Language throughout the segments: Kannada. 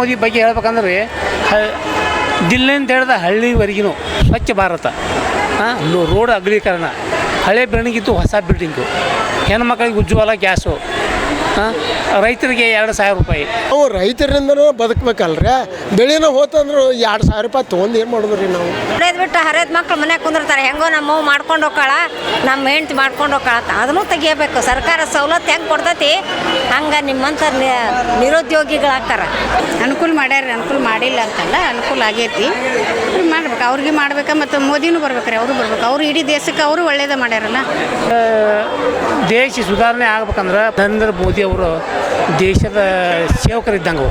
ಮೋದಿ ಬಗ್ಗೆ ಹೇಳ್ಬೇಕಂದ್ರೆ ಹ- ಹಿಡಿದ ಹಳ್ಳಿವರೆಗಿನೂ ಸ್ವಚ್ಛ ಭಾರತ. ರೋಡ್ ಅಗಲೀಕರಣ ಹಳೆ ಬೆಳಗಿದ್ದು ಹೊಸ ಬಿಲ್ಡಿಂಗು ಹೆಣ್ಮಕ್ಳಿಗೆ ಉಜ್ವಲ ಗ್ಯಾಸು. ರೈತರಿಗೆ ಎರಡು ಸಾವಿರ ರೂಪಾಯಿ. ನಾವು ರೈತರಿಂದನೂ ಬದುಕಬೇಕಲ್ರಿ? ಬೆಳೆನ ಹೋತಂದ್ರೆ ಎರಡು ಸಾವಿರ ರೂಪಾಯಿ ತೊಗೊಂಡು ಏನು ಮಾಡಿದ್ರಿ ನಾವು? ಹರೇದ್ ಬಿಟ್ಟು ಹರೇದ್ ಮಕ್ಳು ಮನ್ಯಾಗ ಕುಂದಿರ್ತಾರೆ. ಹೆಂಗೋ ನಮ್ಮ ಮಾಡ್ಕೊಂಡು ಹೋಗ್ಕಾಳ ನಮ್ಮ ಹೆಂಡ್ತಿ ಮಾಡ್ಕೊಂಡು ಹೋಗ್ಕಾಳ ಅದನ್ನು ತೆಗಿಯಬೇಕು. ಸರ್ಕಾರ ಸವಲತ್ತು ಹೆಂಗೆ ಕೊಡ್ತೈತಿ? ಹಂಗೆ ನಿಮ್ಮಂಥ ನಿರುದ್ಯೋಗಿಗಳಾಗ್ತಾರೆ. ಅನುಕೂಲ ಮಾಡ್ಯಾರ ಅನುಕೂಲ ಮಾಡಿಲ್ಲ ಅಂತಲ್ಲ ಅನುಕೂಲ ಆಗೈತಿ. ಮಾಡ್ಬೇಕು ಅವ್ರಿಗೆ ಮಾಡ್ಬೇಕು ಮತ್ತು ಮೋದಿನೂ ಬರ್ಬೇಕ್ರಿ ಅವರು ಬರ್ಬೇಕು. ಅವರು ಇಡೀ ದೇಶಕ್ಕೆ ಅವರು ಒಳ್ಳೇದೇ ಮಾಡ್ಯಾರಲ್ಲ. ದೇಶ ಸುಧಾರಣೆ ಆಗ್ಬೇಕಂದ್ರೆ ನರೇಂದ್ರ ಮೋದಿ ಅವರು ದೇಶದ ಸೇವಕರಿದ್ದಂಗೆ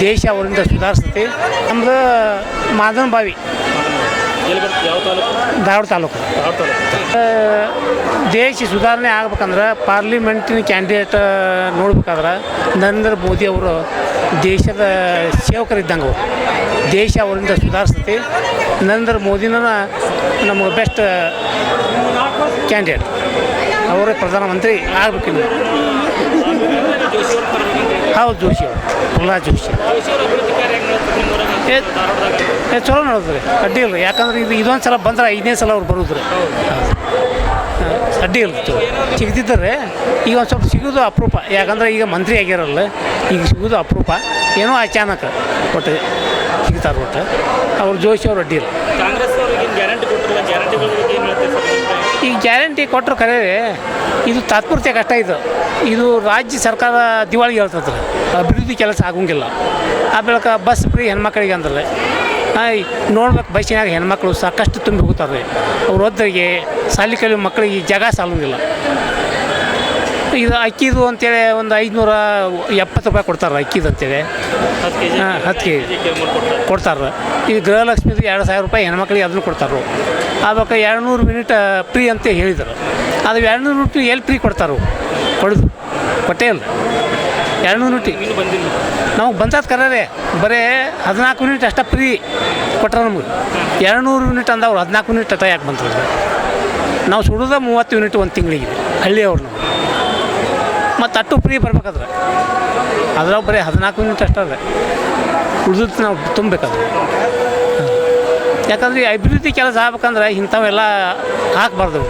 ದೇಶ ಅವರಿಂದ ಸುಧಾರಿಸ್ತೈತಿ. ನಮ್ದು ಮಾದನ ಬಾವಿ. ಧಾರವಾಡ ತಾಲೂಕು. ದೇಶ ಸುಧಾರಣೆ ಆಗ್ಬೇಕಂದ್ರೆ ಪಾರ್ಲಿಮೆಂಟಿನ ಕ್ಯಾಂಡಿಡೇಟ್ ನೋಡ್ಬೇಕಾದ್ರೆ ನರೇಂದ್ರ ಮೋದಿ ಅವರು ದೇಶದ ಸೇವಕರಿದ್ದಂಗೆ ದೇಶ ಅವರಿಂದ ಸುಧಾರಿಸ್ತೈತಿ. ನರೇಂದ್ರ ಮೋದಿನ ನಮಗೆ ಬೆಸ್ಟ್ ಕ್ಯಾಂಡಿಡೇಟ್ ಅವರೇ ಪ್ರಧಾನಮಂತ್ರಿ ಆಗಬೇಕಿಲ್ಲ ಹೌದು, ಜೋಶಿ ಅವರು. ಪ್ರಹ್ಲಾದ್ ಜೋಶಿ. ಏ ಚಲೋ ನೋಡಿದ್ರಿ ಅಡ್ಡಿ ಇಲ್ಲ ಯಾಕಂದ್ರೆ ಇದು ಇದೊಂದು ಸಲ ಬಂದ್ರೆ ಐದನೇ ಸಲ ಅವ್ರು ಬರೋದ್ರಿ ಅಡ್ಡಿ ಇಲ್ಲ ಸಿಗ್ತಿದ್ದಾರೆ ಈಗ ಒಂದು ಸ್ವಲ್ಪ ಸಿಗೋದು ಅಪರೂಪ. ಯಾಕಂದ್ರೆ ಈಗ ಮಂತ್ರಿ ಆಗಿರಲ್ಲ, ಈಗ ಸಿಗೋದು ಅಪರೂಪ. ಏನೋ ಅಚಾನಕ ಒಟ್ಟು ಸಿಗ್ತಾರೆ ಒಟ್ಟು. ಅವ್ರು ಜೋಶಿ ಅವ್ರು ಅಡ್ಡಿ ಇಲ್ಲ. ಈ ಗ್ಯಾರಂಟಿ ಕೊಟ್ಟರು ಖರೆ ಇದು ತಾತ್ಪೂರ್ತಿ ಕಷ್ಟ ಇದು. ಇದು ರಾಜ್ಯ ಸರ್ಕಾರ ದಿವಾಳಿ ಹೇಳ್ತದ್ರೆ ಅಭಿವೃದ್ಧಿ ಕೆಲಸ ಆಗೋಂಗಿಲ್ಲ. ಆ ಬೆಳಕ ಬಸ್ ಫ್ರೀ ಹೆಣ್ಮಕ್ಳಿಗೆ ಅಂದ್ರಲ್ಲ ನೋಡ್ಬೇಕು ಬಸ್ಸಿನಾಗ ಹೆಣ್ಮಕ್ಳು ಸಾಕಷ್ಟು ತುಂಬಿ ಹೋಗ್ತಾರೆ ಅವ್ರ ಒದ್ದರಿಗೆ ಸಾಲಿ ಕಲಿಯೋ ಮಕ್ಕಳಿಗೆ ಜಾಗ ಸಾಲಂಗಿಲ್ಲ. ಇದು ಅಕ್ಕಿದು ಅಂತೇಳಿ ಒಂದು ಐದುನೂರ ಎಪ್ಪತ್ತು ರೂಪಾಯಿ ಕೊಡ್ತಾರೆ ಅಕ್ಕಿದು ಅಂತೇಳಿ. ಹಾಂ ಹತ್ತು ಕೆ ಜಿ ಕೊಡ್ತಾರೆ. ಈ ಗೃಹಲಕ್ಷ್ಮಿದು ಎರಡು ಸಾವಿರ ರೂಪಾಯಿ ಹೆಣ್ಮಕ್ಳಿಗೆ ಅದನ್ನು ಕೊಡ್ತಾರೆ ಆವಾಗ ಎರಡು ನೂರು ಮಿನಿಟ್ ಫ್ರೀ ಅಂತ ಹೇಳಿದರು. ಅದು ಎರಡು ನೂರು ರೂಪಾಯಿ ಎಲ್ಲಿ ಫ್ರೀ ಕೊಡ್ತಾರೆ? ಕೊಡೋದು. ಕೊಟ್ಟೇ ಇಲ್ಲ. ಎರಡು ನೂರು ಬಂದಿಲ್ಲ. ನಮಗೆ ಬಂದದ್ದು ಕರೆ ಬರೀ ಹದಿನಾಲ್ಕು ಮಿನಿಟ್ ಅಷ್ಟೇ ಫ್ರೀ ಕೊಟ್ರೆ ನಮಗೆ. ಎರಡು ನೂರು ಮಿನಿಟ್ ಅಂದವ್ರು ಹದಿನಾಲ್ಕು ಮಿನಿಟ್ ಅಟ ಯಾಕೆ ಬಂತು ನಾವು ಸುಡೋದ ಮೂವತ್ತು ಯೂನಿಟ್ ಒಂದು ತಿಂಗಳಿಗೆ ಹಳ್ಳಿಯವ್ರು ನಾವು ಮತ್ತು ಅಟ್ಟು ಫ್ರೀ ಬರ್ಬೇಕಾದ್ರೆ. ಅದ್ರಾಗ ಬರೀ ಹದಿನಾಲ್ಕು ಮಿನಿಟ್ ಅಷ್ಟೇ ಅದ. ನಾವು ತುಂಬಬೇಕಾದ್ರೆ. ಯಾಕಂದ್ರೆ ಈ ಅಭಿವೃದ್ಧಿ ಕೆಲಸ ಆಗ್ಬೇಕಂದ್ರೆ ಇಂಥವೆಲ್ಲ ಹಾಕಬಾರ್ದು.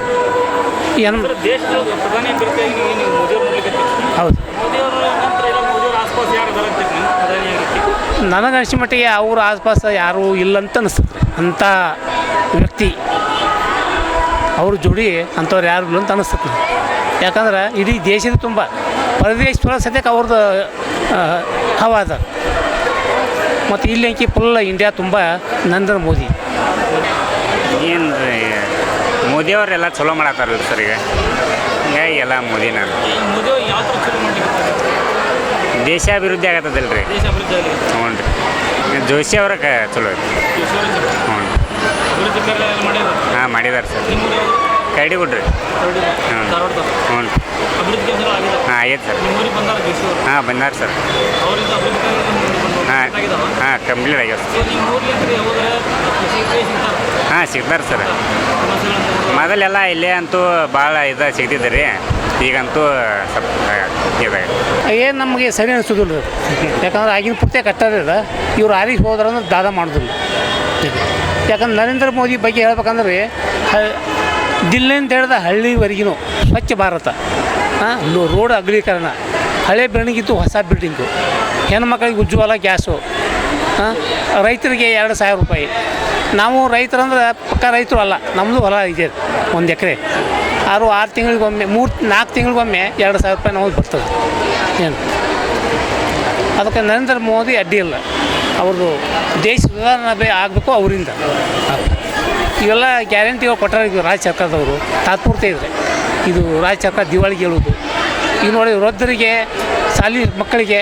ಏನು ಹೌದು. ನನಗೆ ಅನಿಸಿ ಮಟ್ಟಿಗೆ ಅವ್ರ ಆಸ್ಪಾಸ ಯಾರೂ ಇಲ್ಲ ಅಂತ ಅನಿಸ್ತದೆ ಅಂಥ ವ್ಯಕ್ತಿ. ಅವ್ರ ಜೋಡಿ ಅಂಥವ್ರು ಯಾರು ಇಲ್ಲ ಅಂತ ಅನಿಸ್ತದೆ ಯಾಕಂದ್ರೆ ಇಡೀ ದೇಶದ ತುಂಬ. ಪರದೇಶದೊಳಗೆ ಸದ್ಯಕ್ಕೆ ಅವ್ರದ್ದು ಹವಾದ ಹವಾ ಅದ. ಮತ್ತು ಇಲ್ಲಿ ಅಂಕಿ ಫುಲ್ ಇಂಡಿಯಾ ತುಂಬ ನರೇಂದ್ರ ಮೋದಿ. ಏನು ಮೋದಿಯವರೆಲ್ಲ ಚಲೋ ಮಾಡತ್ತಾರಲ್ಲ ಸರ್ ಈಗ? ಹಿಂಗಾಗಿ ಎಲ್ಲ ಮೋದಿನ ದೇಶ ಅಭಿವೃದ್ಧಿ ಆಗತ್ತದಲ್ಲ ರೀ ಹ್ಞೂ ರೀ ಜೋಶಿ ಅವರ ಚಲೋ ಐತಿ ಹ್ಞೂ ಹಾಂ ಮಾಡಿದ್ದಾರೆ ಸರ್. ನಿಮ್ಮೂರು ಕೊಡ್ರಿ ಹ್ಞೂ ಹಾಂ ಆಗೈತೆ ಸರ್. ಹಾಂ ಬಂದಾರ ಸರ್. ಹಾಂ ಹಾಂ ಕಂಪ್ಲೀಟ್ ಆಗ್ಯಾವ ಹಾಂ ಸಿಗ್ತಾರೆ ಸರ್. ಮೊದಲೆಲ್ಲ ಇಲ್ಲೇ ಅಂತೂ ಭಾಳ ಇದು ಸಿಗ್ತಿದ್ದೆ ರೀ. ಈಗಂತೂ ಸ್ವಲ್ಪ ಏನು ನಮಗೆ ಸರಿ ಅನಿಸೋದಿಲ್ಲ. ಯಾಕಂದ್ರೆ ಆಗಿನ ಪೂರ್ತಿ ಕಟ್ಟದ ಇವ್ರು ಆರಿಸಿ ಹೋದ್ರಂದ್ರೆ ದಾದ ಮಾಡೋದಿಲ್ಲ. ಯಾಕಂದ್ರೆ ನರೇಂದ್ರ ಮೋದಿ ಬಗ್ಗೆ ಹೇಳ್ಬೇಕಂದ್ರೆ ಹ- ಹೇಳ್ದ ಹಳ್ಳಿವರೆಗೂ ಹಳ್ಳಿವರೆಗಿನೂ ಸ್ವಚ್ಛ ಭಾರತ. ಹಾಂ ರೋಡ್ ಅಗಲೀಕರಣ. ಹಳೆ ಬೆಳಗಿದ್ದು ಹೊಸ ಬಿಲ್ಡಿಂಗು. ಹೆಣ್ಮಕ್ಳಿಗೆ ಉಜ್ವಲ ಗ್ಯಾಸು. ಹಾಂ, ರೈತರಿಗೆ ಎರಡು ಸಾವಿರ ರೂಪಾಯಿ. ನಾವು ರೈತರಂದ್ರೆ ಪಕ್ಕ ರೈತರು ಅಲ್ಲ ನಮ್ಮದು ಹೊಲ ಇದೆ ಒಂದು ಎಕರೆ. ಆರು ಆರು ತಿಂಗಳಿಗೊಮ್ಮೆ, ಮೂರು, ನಾಲ್ಕು ತಿಂಗಳಿಗೊಮ್ಮೆ ಎರಡು ಸಾವಿರ ರೂಪಾಯಿ ನಮಗೆ ಬರ್ತದೆ. ಏನು? ಅದಕ್ಕೆ ನರೇಂದ್ರ ಮೋದಿ ಅಡ್ಡಿ ಇಲ್ಲ. ಅವ್ರದ್ದು ದೇಶ ಸುಧಾರಣೆ ಆಗಬೇಕು ಅವರಿಂದ. ಇವೆಲ್ಲ ಗ್ಯಾರಂಟಿ ಕೊಟ್ಟರೆ ಇದು ರಾಜ್ಯ ಸರ್ಕಾರದವರು. ತಾತ್ಪೂರ್ತಿ ಇದ್ರೆ. ಇದು ರಾಜ್ಯ ಸರ್ಕಾರ ದಿವಾಳಿಗೆ ಹೇಳೋದು. ಈಗ ನೋಡಿ ವೃದ್ಧರಿಗೆ, ಶಾಲಿ ಮಕ್ಕಳಿಗೆ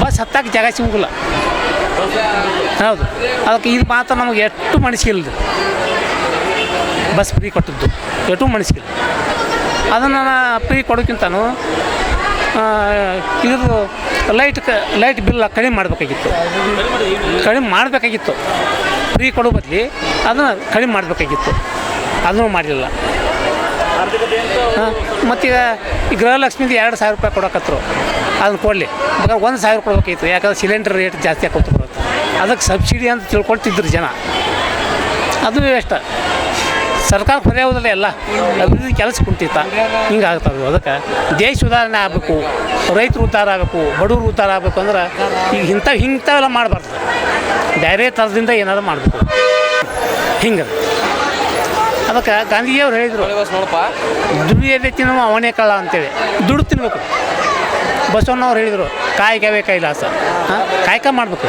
ಬಸ್ ಹತ್ತಕ್ಕೆ ಜಾಗ ಸಿಗೋಲ್ಲ ಹೌದು. ಅದಕ್ಕೆ ಇದು ಮಾತ್ರ ನಮಗೆ ಎಷ್ಟು ಮನಸ್ಸಿಲ್ಲ ಬಸ್ ಫ್ರೀ ಕೊಟ್ಟದ್ದು. ಎಷ್ಟು ಮನಸ್ಸಿಲ್ಲ. ಅದನ್ನು ಫ್ರೀ ಕೊಡೋಕ್ಕಿಂತನೂ ಇದ್ರದ್ದು ಲೈಟ್ ಲೈಟ್ ಬಿಲ್ ಕಡಿಮೆ ಮಾಡಬೇಕಾಗಿತ್ತು. ಕಡಿಮೆ ಮಾಡಬೇಕಾಗಿತ್ತು. ಫ್ರೀ ಕೊಡೋ ಬದಲಿ ಅದನ್ನು ಕಡಿಮೆ ಮಾಡಬೇಕಾಗಿತ್ತು. ಅದನ್ನು ಮಾಡಲಿಲ್ಲ ಆರ್ಥಿಕತೆ ಅಂತ ಮತ್ತು ಈಗ ಈ ಗೃಹಲಕ್ಷ್ಮಿದು ಎರಡು ಸಾವಿರ ರೂಪಾಯಿ ಕೊಡಕತ್ತರು ಅದನ್ನ ಕೊಡಲಿ. ಬೇಕಾದ್ರೆ ಒಂದು ಸಾವಿರ ಕೊಡ್ಬೇಕಿತ್ತು ಯಾಕಂದ್ರೆ ಸಿಲಿಂಡರ್ ರೇಟ್ ಜಾಸ್ತಿ ಬರುತ್ತೆ. ಅದಕ್ಕೆ ಸಬ್ಸಿಡಿ ಅಂತ ತಿಳ್ಕೊಳ್ತಿದ್ರು ಜನ. ಅದು ಎಷ್ಟು? ಸರ್ಕಾರ ಹೊರೆಯೋದಿಲ್ಲ ಎಲ್ಲ ಅಭಿವೃದ್ಧಿ ಕೆಲಸ ಕುಂಟಿತ್ತ ಹಿಂಗೆ ಆಗ್ತದೆ ಅದಕ್ಕೆ. ದೇಶ ಸುಧಾರಣೆ ಆಗಬೇಕು, ರೈತರು ಉದ್ಧಾರ ಆಗಬೇಕು, ಬಡವರು ಉದ್ಧಾರ ಆಗಬೇಕು ಅಂದ್ರೆ ಈಗ ಇಂಥವು ಇಂಥವೆಲ್ಲ ಮಾಡಬಾರ್ದು. ಬೇರೆ ಥರದಿಂದ ಏನಾದ್ರು ಮಾಡಬೇಕು. ಹಿಂಗೆ. ಅದಕ್ಕೆ ಗಾಂಧೀಜಿಯವ್ರು ಹೇಳಿದರು ದುಡಿಯದೆ ತಿನ್ನುವ ಅವನೇ ಕಳ್ಳ ಅಂತೇಳಿ. ದುಡ್ಡು ತಿನ್ನಬೇಕು ಬಸವಣ್ಣವ್ರು ಹೇಳಿದರು, ಕಾಯಿಕವೇ ಕೈಲಾಸ. ಹಾಂ, ಕಾಯ್ಕ ಮಾಡಬೇಕು.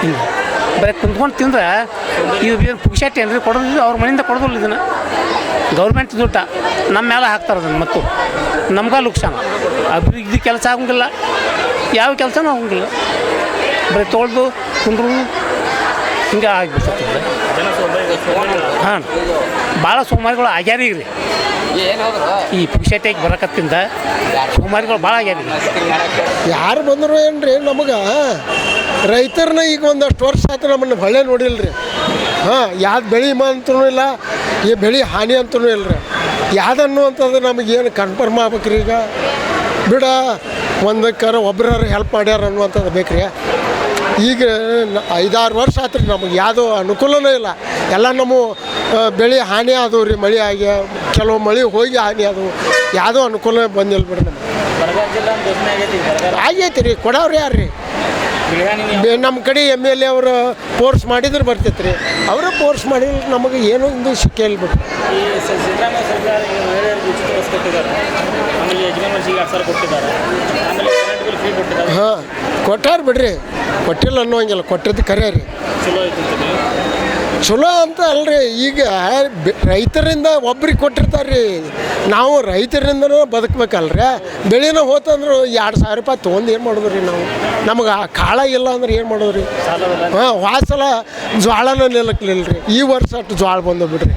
ಹಿಂಗೆ. ಬರೀ ಕುಂತ್ಕೊಂಡು ತಿಂದ್ರೆ ಇವು ಏನು ಪುಕ್ಷಾಟಿ ಏನ್ರಿ ಕೊಡೋದು ಅವ್ರ ಮನೆಯಿಂದ ಕೊಡೋದಿಲ್ಲ ಇದನ್ನು. ಗೌರ್ಮೆಂಟ್ ದುಡ್ಡ. ನಮ್ಮ ಮೇಲೆ ಹಾಕ್ತಾರೆ ಅದನ್ನು ಮತ್ತು ನಮ್ಗೆ ಲುಕ್ಸಾನ. ಅಭಿವೃದ್ಧಿ ಕೆಲಸ ಆಗಂಗಿಲ್ಲ. ಯಾವ ಕೆಲಸನೂ ಆಗಂಗಿಲ್ಲ. ಬರೀ ತೊಳೆದು ಕುಂದ್ರು ಹಿಂಗೆ ಆಗಿಬಿಡ್ತದೆ. ಹಾಂ. ಭಾಳ ಸೋಮಾರಿಗಳು ಆಗ್ಯಾರ ಈಗ ರೀ ಈ ಪುಕ್ಷಾಟಿಗೆ ಬರಕತ್ತಿಂದ ಸೋಮಾರಿಗಳು ಭಾಳ ಆಗ್ಯಾರ. ಯಾರು ಬಂದರು ಏನ್ರಿ ನಮಗೆ? ರೈತರನ್ನ ಈಗ ಒಂದಷ್ಟು ವರ್ಷ ಆಯ್ತು ನಮ್ಮನ್ನು ಹೊಳೆ ನೋಡಿಲ್ಲ ರೀ ಹಾಂ ಯಾವ್ದು ಬೆಳೆ ಅಂತೂ ಇಲ್ಲ ಈ ಬೆಳೆ ಹಾನಿ ಅಂತೂ ಇಲ್ಲ ರೀ ಯಾವ್ದನ್ನು ಅಂತಂದ್ರೆ ನಮಗೇನು ಕನ್ಫರ್ಮ್ ಆಗ್ಬೇಕ್ರಿ ಈಗ? ಬಿಡ ಒಂದಕ್ಕಾರ ಒಬ್ಬರಾರು ಹೆಲ್ಪ್ ಮಾಡ್ಯಾರ ಅನ್ನುವಂಥದ್ದು ಬೇಕ್ರಿ. ಈಗ ಐದಾರು ವರ್ಷ ಆತ್ರಿ ನಮಗೆ ಯಾವುದೋ ಅನುಕೂಲನೇ ಇಲ್ಲ. ಎಲ್ಲ ನಮ್ಮ ಬೆಳೆ ಹಾನಿ ಆದವು ರೀ ಮಳೆ ಆಗಿ ಕೆಲವು ಮಳೆ ಹೋಗಿ ಹಾನಿ ಆದವು. ಯಾವುದೋ ಅನುಕೂಲ ಬಂದಿಲ್ಲ ಬಿಡ್ರಿ ನಮ್ಗೆ. ಆಗೈತಿ ರೀ ಕೊಡವ್ರು ಯಾರು ರೀ ನಮ್ಮ ಕಡೆ ಎಂ ಎಲ್ ಎ ಅವರು ಫೋರ್ಸ್ ಮಾಡಿದ್ರೆ ಬರ್ತೈತೆ ರೀ ಅವರು ಫೋರ್ಸ್ ಮಾಡಿದ್ರೆ ನಮಗೆ ಏನೂ ಇಂದು ಸಿಕ್ಕೇ ಇಲ್ಲ ಬಿಡ್ರಿ. ಸಿದ್ದರಾಮಯ್ಯ ಸರ್ಕಾರ ಹಾಂ ಕೊಟ್ಟಾರ ಬಿಡ್ರಿ. ಕೊಟ್ಟಿಲ್ಲ ಅನ್ನೋಂಗಿಲ್ಲ ಕೊಟ್ಟಿದ್ದು ಕರೆ ರೀ. ಚಲೋ ಅಂತ ಅಲ್ರಿ ಈಗ ರೈತರಿಂದ ಒಬ್ರಿಗೆ ಕೊಟ್ಟಿರ್ತಾರೆ ರೀ. ನಾವು ರೈತರಿಂದನೂ ಬದುಕ್ಬೇಕಲ್ರಿ. ಬೆಳೆನ ಹೋತಂದ್ರೆ ಎರಡು ಸಾವಿರ ರೂಪಾಯಿ ತೊಗೊಂಡು ಏನು ಮಾಡೋದು ರೀ ನಾವು? ನಮಗೆ ಆ ಕಾಳ ಇಲ್ಲ ಅಂದ್ರೆ ಏನು ಮಾಡೋದು ರೀ ಹಾಂ ವಾಸಲ ಜ್ವಾಳನ ನಿಲ್ಲಕ್ಲಿಲ್ಲ ರೀ ಈ ವರ್ಷ ಅಷ್ಟು ಜ್ವಾಳ ಬಂದು ಬಿಡ್ರಿ.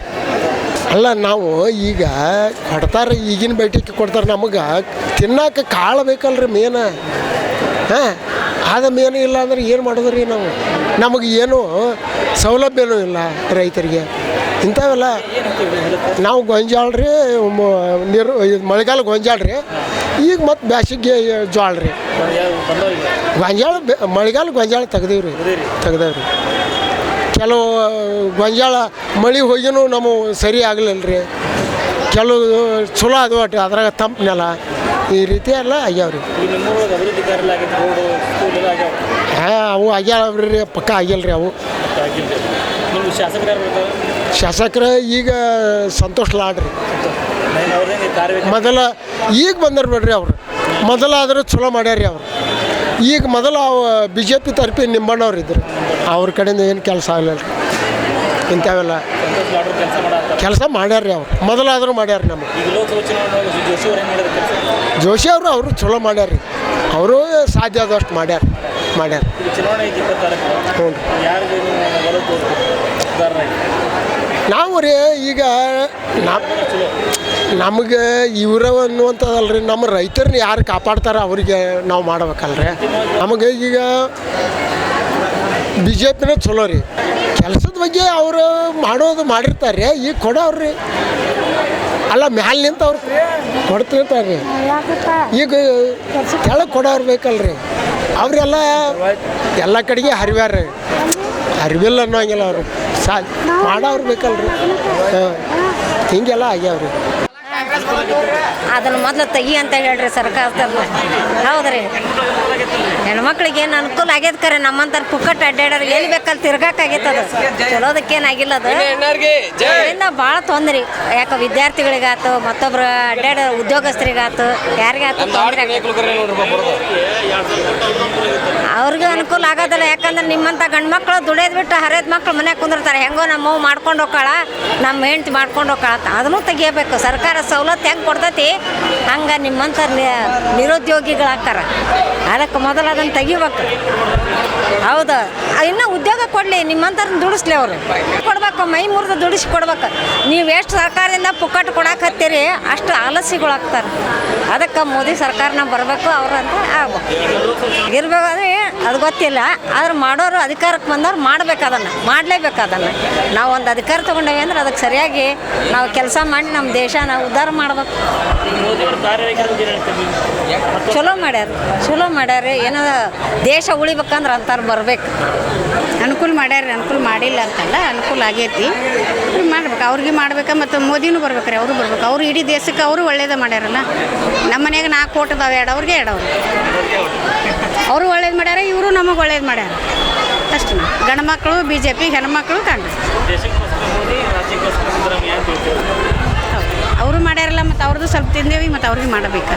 ಅಲ್ಲ ನಾವು ಈಗ ಕೊಡ್ತಾರೆ ಈಗಿನ ಬೈಟಿಗೆ ಕೊಡ್ತಾರೆ ನಮಗೆ. ತಿನ್ನಕ್ಕೆ ಕಾಳು ಬೇಕಲ್ರಿ ಮೇನ. ಹಾಂ ಆದ ಮೇನು ಇಲ್ಲ ಅಂದ್ರೆ ಏನು ಮಾಡೋದು ರೀ ನಾವು? ನಮಗೆ ಏನು ಸೌಲಭ್ಯನೂ ಇಲ್ಲ ರೈತರಿಗೆ. ಇಂಥವೆಲ್ಲ ನಾವು ಗೊಂಜಾಳ ರೀ ನೀರು ಇದು ಮಳೆಗಾಲ ಗೊಂಜಾಳ ರೀ ಈಗ ಮತ್ತು ಬ್ಯಾಸಿಗೆ ಜೋಳ ರೀ. ಗೊಂಜಾಳ ಮಳೆಗಾಲ ಗೊಂಜಾಳ ತೆಗ್ದೀವಿ ರೀ ತೆಗ್ದೇವ್ ರೀ ಕೆಲವು ಗೊಂಜಾಳ ಮಳೆ ಹೋಗಿನೂ ನಮಗೆ ಸರಿ ಆಗಲಿಲ್ಲ ರೀ ಕೆಲವು ಚಲೋ ಅದು ಅಟ್ ಅದ್ರಾಗ ತಂಪು ನೆಲ. ಈ ರೀತಿ ಎಲ್ಲ ಆಗ್ಯಾವ? ರೀ ಹಾಂ ಅವು ಆಗ್ಯಾವ ರೀ ಪಕ್ಕ ಆಗಿಲ್ಲ ರೀ ಅವು ಶಾಸಕರು ಈಗ ಸಂತೋಷ್ ಲಾಡ್ರಿ. ಮೊದಲ ಈಗ ಬಂದರು ಬಿಡ್ರಿ ಅವರು. ಮೊದಲಾದರೂ ಚಲೋ ಮಾಡ್ಯಾರ ರೀ ಅವ್ರು. ಈಗ ಮೊದಲು ಅವ ಬಿ ಜೆ ಪಿ ತರ್ಪಿ ನಿಂಬಣ್ಣವ್ರು ಇದ್ರು. ಅವ್ರ ಕಡೆಯಿಂದ ಏನು ಕೆಲಸ ಆಗಲಿಲ್ಲ. ರೀ ಇಂಥವೆಲ್ಲ ಕೆಲಸ ಮಾಡ್ಯಾರ ರೀ ಅವ್ರು. ಮೊದಲಾದರೂ ಮಾಡ್ಯಾರ ನಮಗೆ. ಈಗ ಜೋಶಿ ಅವ್ರು ಅವರು ಚಲೋ ಮಾಡ್ಯಾರ ರೀ ಅವರು ಸಾಧ್ಯ ಆದಷ್ಟು ಮಾಡ್ಯಾರ ಮಾಡ್ಯಾರ. ಹ್ಞೂ ನೀವು ರೀ ಈಗ ನಮಗೆ ಅನ್ನುವಂಥದ್ದಲ್ಲ ರೀ ನಮ್ಮ ರೈತರನ್ನ ಯಾರು ಕಾಪಾಡ್ತಾರೆ ಅವರಿಗೆ ನಾವು ಮಾಡ್ಬೇಕಲ್ರಿ. ನಮಗೆ ಈಗ ಬಿ ಜೆ ಪಿನ ಚಲೋ ರೀ. ಕೆಲಸದ ಬಗ್ಗೆ ಅವರು ಮಾಡೋದು ಮಾಡಿರ್ತಾರೆ ಈಗ ಕೊಡೋರು ರೀ ಅಲ್ಲ, ಮ್ಯಾಲ ನಿಂತವ್ರು ಕೊಡ್ತಿರ್ತಾರೆ ಈಗ ಕೆಳಗೆ ಕೊಡೋರು ಬೇಕಲ್ರಿ. ಅವರೆಲ್ಲ ಎಲ್ಲ ಕಡೆಗೆ ಹರಿವ್ಯಾರ ಹರಿವಿಲ್ಲ ಅನ್ನೋಂಗಿಲ್ಲ ಅವರು. ಸಾ ಮಾಡೋರು ಬೇಕಲ್ರಿ. ಹಾಂ. ಹಿಂಗೆಲ್ಲ ಆಗ್ಯಾವ್ರಿ. ಅದನ್ನು ಮೊದಲು ತೆಗಿ ಅಂತ ಹೇಳ್ರಿ ಸರ್ಕಾರದವ್ರು. ಹೌದ್ರಿ. ಹೆಣ್ಮಕ್ಳಿಗೆ ಏನು ಅನುಕೂಲ ಆಗ್ಯದ ಕರೆ ನಮ್ಮಂತ ಪುಕ್ಕಟ್ಟು ಅಡ್ಡಾಡೋರು ಎಲ್ಲಿ ಬೇಕಲ್ಲಿ ತಿರ್ಗಾಕಾಗೈತೆ ಅದು. ಚಲೋದಕ್ಕೇನಾಗಿಲ್ಲ ಅದು. ಅದರಿಂದ ಭಾಳ ತೊಂದ್ರೆ. ಯಾಕ ವಿದ್ಯಾರ್ಥಿಗಳಿಗಾತು ಮತ್ತೊಬ್ರು ಅಡ್ಡಾಡ ಉದ್ಯೋಗಸ್ಥರಿಗಾತು ಯಾರಿಗಾತು ತೊಂದರೆ ಅವ್ರಿಗೂ ಅನುಕೂಲ ಆಗೋದಿಲ್ಲ. ಯಾಕಂದ್ರೆ ನಿಮ್ಮಂಥ ಗಂಡು ಮಕ್ಕಳು ದುಡಿಯೋದು ಬಿಟ್ಟು ಹರಿಯದ ಮಕ್ಳು ಮನೆ ಕುಂದಿರ್ತಾರೆ. ಹೆಂಗೋ ನಮ್ಮ ಅವ್ವ ಮಾಡ್ಕೊಂಡು ಹೋಗಾಳ ನಮ್ಮ ಹೆಂಡ್ತಿ ಮಾಡ್ಕೊಂಡು ಹೋಗ್ಕಾಳ ಅದನ್ನು ತೆಗಿಯಬೇಕು. ಸರ್ಕಾರ ಸವಲತ್ತು ಹೆಂಗೆ ಕೊಡ್ತೈತಿ? ಹಂಗೆ ನಿಮ್ಮಂಥ ನಿ- ನಿರುದ್ಯೋಗಿಗಳಾಗ್ತಾರ ಅದಕ್ಕೆ ಮೊದಲು ಅದನ್ನು ತೆಗಿಬೇಕು. ಹೌದು. ಇನ್ನೂ ಉದ್ಯೋಗ ಕೊಡಲಿ ನಿಮ್ಮಂತರ ದುಡಿಸ್ಲಿ ಅವ್ರು. ಕೊಡ್ಬೇಕು, ಮೈ ಮುರಿದು ದುಡಿಸಿ ಕೊಡ್ಬೇಕು. ನೀವು ಎಷ್ಟು ಸರ್ಕಾರದಿಂದ ಪುಕ್ಕಟ್ಟು ಕೊಡಕ್ಕೆ ಹತ್ತೀರಿ ಅಷ್ಟು ಆಲಸ್ಯಗಳಾಗ್ತಾರೆ ಅದಕ್ಕೆ ಮೋದಿ ಸರ್ಕಾರನ ಬರಬೇಕು ಅವ್ರಂತ ಆಗ್ಬೇಕು. ಇರ್ಬೇಕಾದ್ರೆ ಅದು ಗೊತ್ತಿಲ್ಲ, ಆದ್ರೆ ಮಾಡೋರು ಅಧಿಕಾರಕ್ಕೆ ಬಂದವ್ರು ಮಾಡ್ಬೇಕು ಅದನ್ನು, ಮಾಡಲೇಬೇಕು ಅದನ್ನು. ನಾವು ಒಂದು ಅಧಿಕಾರ ತೊಗೊಂಡೇವೆ ಅಂದ್ರೆ ಅದಕ್ಕೆ ಸರಿಯಾಗಿ ನಾವು ಕೆಲಸ ಮಾಡಿ ನಮ್ಮ ದೇಶ ನಾವು ಉದ್ಧಾರ ಮಾಡ್ಬೇಕು. ಚಲೋ ಮಾಡ್ಯಾರ ಚಲೋ ಮಾಡ್ಯಾರ ಏನೋ ದೇಶ ಉಳಿಬೇಕಂದ್ರೆ ಅಂತಾರೆ ಬರ್ಬೇಕು. ಅನುಕೂಲ ಮಾಡ್ಯಾರ ಅನುಕೂಲ ಮಾಡಿಲ್ಲ ಅಂತಲ್ಲ, ಅನುಕೂಲ ಆಗೈತಿ. ಮಾಡ್ಬೇಕು. ಅವ್ರಿಗೆ ಮಾಡ್ಬೇಕು ಮತ್ತು ಮೋದಿನೂ ಬರ್ಬೇಕ್ರಿ ಅವರು ಬರ್ಬೇಕು. ಅವ್ರು ಇಡೀ ದೇಶಕ್ಕೆ ಅವರು ಒಳ್ಳೇದೇ ಮಾಡ್ಯಾರಲ್ಲ. ನಮ್ಮ ಮನೆಯಾಗ ನಾಲ್ಕು ಕೋಟ್ ಅದಾವೆ, ಎರಡು ಅವ್ರಿಗೆ, ಎರಡು ಅವ್ರು ಒಳ್ಳೇದು ಮಾಡ್ಯಾರ, ಇವರು ನಮಗೆ ಒಳ್ಳೇದು ಮಾಡ್ಯಾರ. ಅಷ್ಟು. ಗಂಡು ಮಕ್ಕಳು ಬಿ ಜೆ ಪಿ ಹೆಣ್ಮಕ್ಳು ಕಾಂಗ್ರೆಸ್ ಅವರು ಮಾಡ್ಯಾರಲ್ಲ ಮತ್ತು ಅವ್ರದ್ದು ಸ್ವಲ್ಪ ತಿಂದೇವಿ, ಮತ್ತು ಅವ್ರಿಗೆ ಮಾಡಬೇಕು.